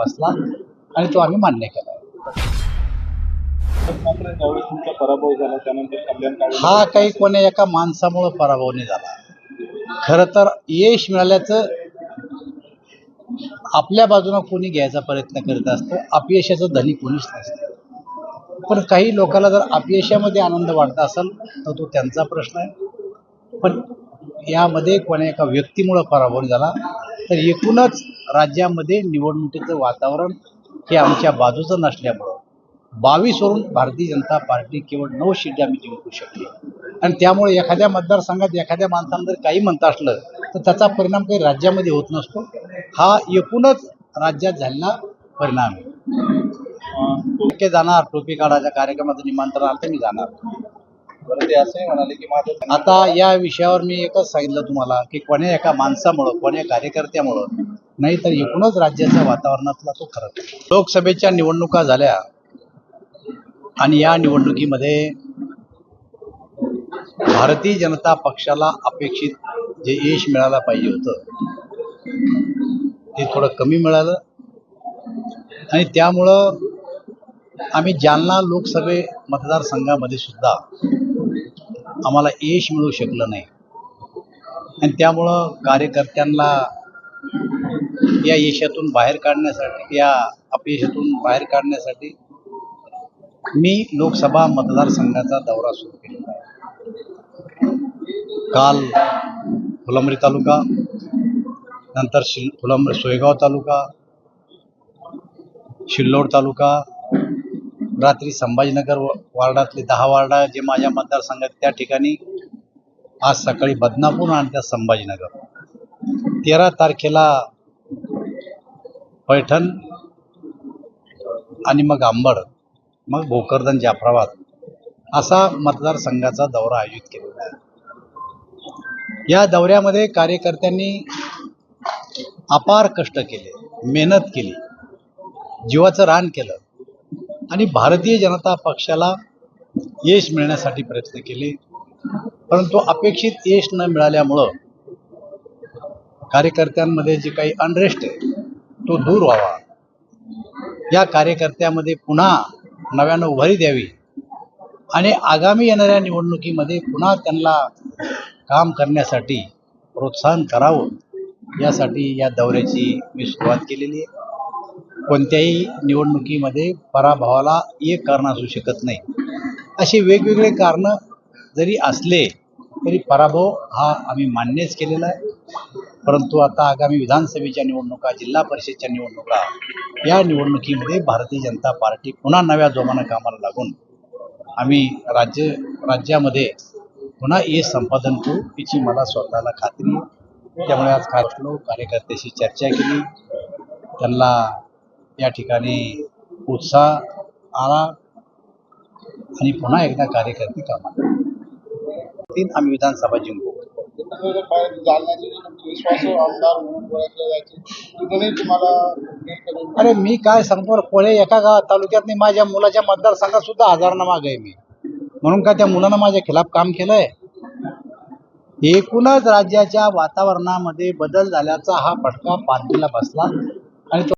बसला आणि तो आम्ही मान्य केला. पराभव झाला त्यानंतर हा काही कोणी एका माणसामुळं पराभव नाही झाला. खरं तर यश मिळाल्याचं आपल्या बाजूनं कोणी घ्यायचा प्रयत्न करत असतो अपयशाचं धनी कोणीच नसतं. पण काही लोकांना जर अपयशामध्ये आनंद वाटत असेल तर तो त्यांचा प्रश्न आहे. पण यामध्ये कोणा एका व्यक्तीमुळं पराभव झाला तर एकूणच राज्यामध्ये निवडणुकीचं वातावरण हे आमच्या बाजूचं नसल्यामुळं बावीसवरून भारतीय जनता पार्टी केवळ नऊ सीट आम्ही जिंकू शकली. आणि त्यामुळे एखाद्या मतदारसंघात एखाद्या माणसानं जर काही म्हणत असलं तर त्याचा परिणाम काही राज्यामध्ये होत नसतो. हा एकूणच राज्यात झालेला परिणाम आहे. टोके जाणार टोपी काढायच्या कार्यक्रमाचं निमंत्रण आलं तर मी जाणार. बरं ते असंही म्हणाले की माझं आता या विषयावर मी एकच सांगितलं तुम्हाला की कोण्या एका माणसामुळं कोण्या कार्यकर्त्यामुळं नाही तर एकूणच राज्याच्या वातावरणातला तो फरक लोकसभेच्या निवडणुका झाल्या आणि या निवडणुकीमध्ये भारतीय जनता पक्षाला अपेक्षित जे यश मिळायला पाहिजे होतं ते थोडं कमी मिळालं. आणि त्यामुळं आम्ही जालना लोकसभे मतदारसंघामध्ये सुद्धा आम्हाला यश मिळू शकलं नाही. आणि त्यामुळं कार्यकर्त्यांना या यशातून बाहेर काढण्यासाठी या अपयशातून बाहेर काढण्यासाठी मी लोकसभा मतदारसंघाचा दौरा सुरू केलेला आहे. काल फुलंब्री तालुका नंतर शिल फुलंब्री सोयगाव तालुका शिल्लोड तालुका रात्री संभाजीनगर वार्डातले दहा वार्डा जे माझ्या मतदारसंघात त्या ठिकाणी आज सकाळी बदनापूर आणि त्या संभाजीनगर. तेरा तारखेला पैठण आणि मग आंबड मग भोकरदन जाफराबाद असा मतदारसंघाचा दौरा आयोजित केलेला आहे. या दौऱ्यामध्ये कार्यकर्त्यांनी अपार कष्ट केले मेहनत केली जीवाचं रान केलं आणि भारतीय जनता पक्षाला यश मिळण्यासाठी प्रयत्न केले. परंतु अपेक्षित यश न मिळाल्यामुळं कार्यकर्त्यांमध्ये जे काही अनरेस्ट आहे तो दूर व्हावा. या कार्यकर्त्यामध्ये पुन्हा नव्यानं उभारी द्यावी. आणि आगामी येणाऱ्या निवडणुकीमध्ये पुन्हा त्यांना काम करण्यासाठी प्रोत्साहन करावं यासाठी या दौऱ्याची मी सुरुवात केलेली आहे. कोणत्याही निवडणुकीमध्ये पराभवाला एक कारण असू शकत नाही. असे वेगवेगळे कारणं जरी असले तरी पराभव हा आम्ही मान्यच केलेला आहे. परंतु आता आगामी विधानसभेच्या निवडणुका जिल्हा परिषदच्या निवडणुका या निवडणुकीमध्ये भारतीय जनता पार्टी पुन्हा नव्या जोमानं कामाला लागून आम्ही राज्य राज्यामध्ये पुन्हा ये संपादन करू याची मला स्वतःला खात्री त्यामुळे आज खासलो कार्यकर्त्याशी चर्चा केली. त्यांना या ठिकाणी उत्साह आला आणि पुन्हा एकदा कार्यकर्ते कामाला तीन आम्ही विधानसभा जिंकू. विश्वासू आमदार म्हणून ओळखले जायचे. तिथूनही तुम्हाला करून अरे मी काय सांगतो कोळे एका गावात तालुक्यात नाही माझ्या मुलाच्या मतदारसंघात सुद्धा हजारांना माग आहे मी. म्हणून का त्या मुलानं माझ्या खिलाफ काम केलंय? एकूणच राज्याच्या वातावरणामध्ये बदल झाल्याचा हा फटका पार्टीला बसला.